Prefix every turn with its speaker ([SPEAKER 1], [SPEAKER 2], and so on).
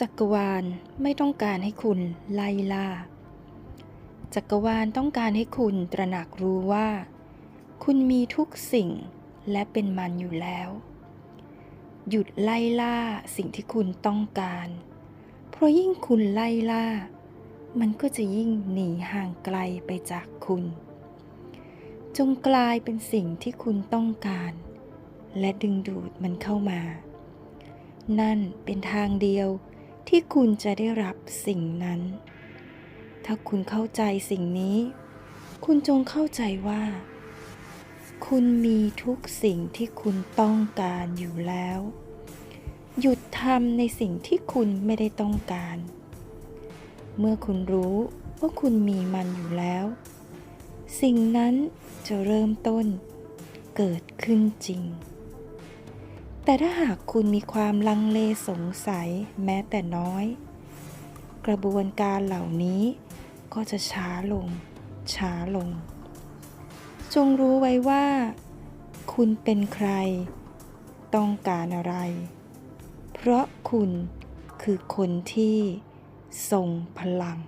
[SPEAKER 1] จักรวาลไม่ต้องการให้คุณไล่ล่า จักรวาลต้องการให้คุณตระหนักรู้ว่า คุณมีทุกสิ่งและเป็นมันอยู่แล้ว หยุดไล่ล่าสิ่งที่คุณต้องการ เพราะยิ่งคุณไล่ล่า มันก็จะยิ่งหนีห่างไกลไปจากคุณ จงกลายเป็นสิ่งที่คุณต้องการ และดึงดูดมันเข้ามา นั่นเป็นทางเดียว ที่คุณจะได้รับสิ่งนั้น ถ้าคุณเข้าใจสิ่งนี้ คุณจงเข้าใจว่า คุณมีทุกสิ่งที่คุณต้องการอยู่แล้ว หยุดทำในสิ่งที่คุณไม่ได้ต้องการ เมื่อคุณรู้ว่าคุณมีมันอยู่แล้ว สิ่งนั้นจะเริ่มต้นเกิดขึ้นจริง แต่ถ้าหากคุณมีความลังเลสงสัยแม้แต่น้อย กระบวนการเหล่านี้ก็จะช้าลง ช้าลง จงรู้ไว้ว่า คุณเป็นใคร ต้องการอะไร เพราะคุณคือคนที่ทรงพลัง